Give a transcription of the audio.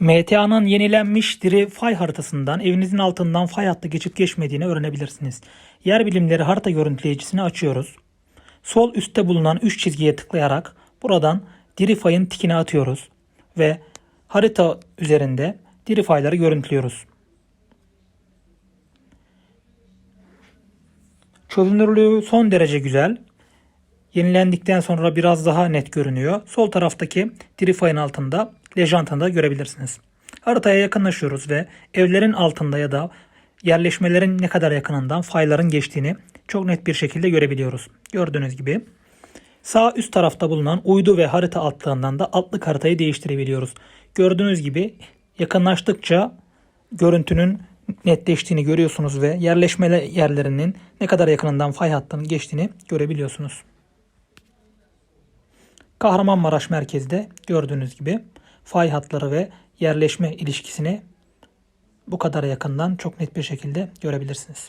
MTA'nın yenilenmiş diri fay haritasından evinizin altından fay hattı geçip geçmediğini öğrenebilirsiniz. Yer bilimleri harita görüntüleyicisini açıyoruz. Sol üstte bulunan 3 çizgiye tıklayarak buradan diri fayın tikini atıyoruz ve harita üzerinde diri fayları görüntülüyoruz. Çözünürlüğü son derece güzel. Yenilendikten sonra biraz daha net görünüyor. Sol taraftaki diri fayın altında lejantını da görebilirsiniz. Haritaya yakınlaşıyoruz ve evlerin altında ya da yerleşmelerin ne kadar yakınından fayların geçtiğini çok net bir şekilde görebiliyoruz. Gördüğünüz gibi sağ üst tarafta bulunan uydu ve harita altlığından da altlık haritayı değiştirebiliyoruz. Gördüğünüz gibi yakınlaştıkça görüntünün netleştiğini görüyorsunuz ve yerleşme yerlerinin ne kadar yakınından fay hattının geçtiğini görebiliyorsunuz. Kahramanmaraş merkezde gördüğünüz gibi fay hatları ve yerleşme ilişkisini bu kadar yakından çok net bir şekilde görebilirsiniz.